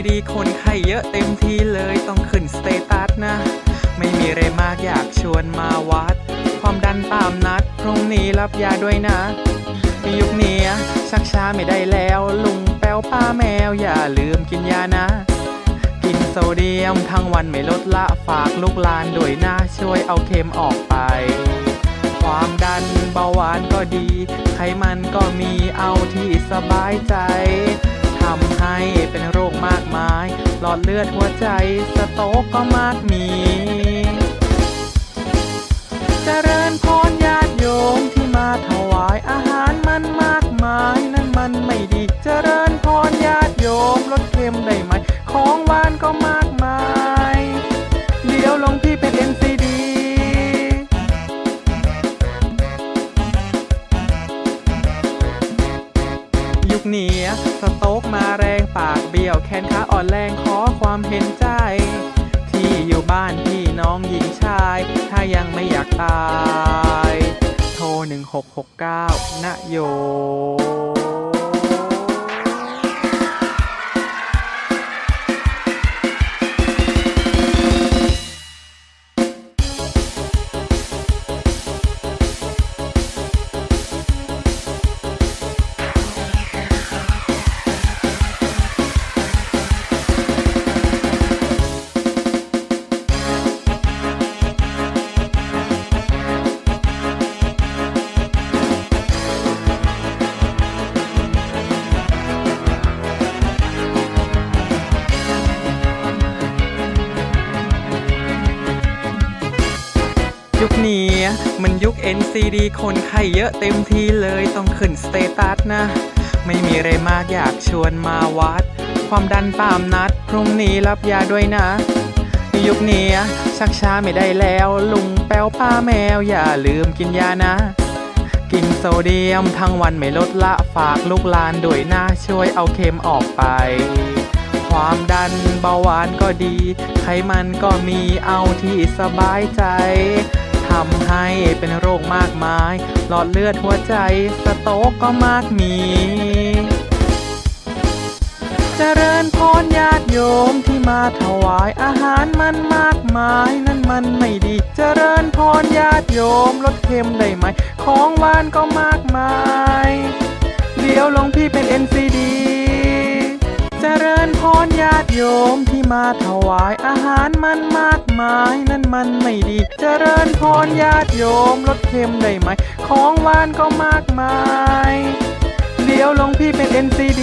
NCD คนไข้เยอะเต็มที่เลยต้องขึ้นสเตตัสนะ ไม่มีอะไรมากอยากชวนมาวัด ความดันตามนัด พรุ่งนี้รับยาด้วยนะยุคนี้ชักช้าไม่ได้แล้ว ลุงแป้วป้าแมว อย่าลืมกินยานะ กินโซเดียมทั้งวันไม่ลดละฝากลูกลานด้วยนะช่วยเอาเค็มออกไป ความดันเบาหวานก็ดี ไขมันก็มีเอาที่สบายใจำให้เป็นโรคมากมาย หลอดเลือดหัวใจสโตกก็มากมีเจริญพรญาติโยมที่มาถวายอาหารมันมากมาย นั่นมันไม่ดีจเจริญ ยุคนี้สโต๊กมาแรงปากเบี้ยวแขนขาอ่อนแรงขอความเห็นใจ ที่อยู่บ้านพี่น้องหญิงชาย ถ้ายังไม่อยากตาย โทร 1669นะโย ยุคนี้มันยุค NCD คนไข้เยอะเต็มทีเลยต้องขึ้นสเตตัสนะ ไม่มีอะไรมากอยากชวนมาวัด ความดันตามนัด พรุ่งนี้รับยาด้วยนะยุคนี้ชักช้าไม่ได้แล้ว ลุงแป้วป้าแมว อย่าลืมกินยานะ กินโซเดียมทั้งวันไม่ลดละฝากลูกลานด้วยนะช่วยเอาเค็มออกไป ความดันเบาหวานก็ดี ไขมันก็มีเอาที่สบายใจ ทำให้เป็นโรคมากมาย หลอดเลือดหัวใจสโตกก็มากมีเจริญพรญาติโยมที่มาถวายอาหารมันมากมายนั่นมันไม่ดี เจริญพรญาติโยมลดเค็มได้ไหม ของหวานก็มากมาย เดี๋ยวหลวงพี่เป็น NCD โยมที่มาถวายอาหารมันมากมายนั่นมันไม่ดีจเจริญพรญาติโยมลดเค็มได้ไหม ของหวานก็มากมาย เดี๋ยวหลวงพี่เป็น NCD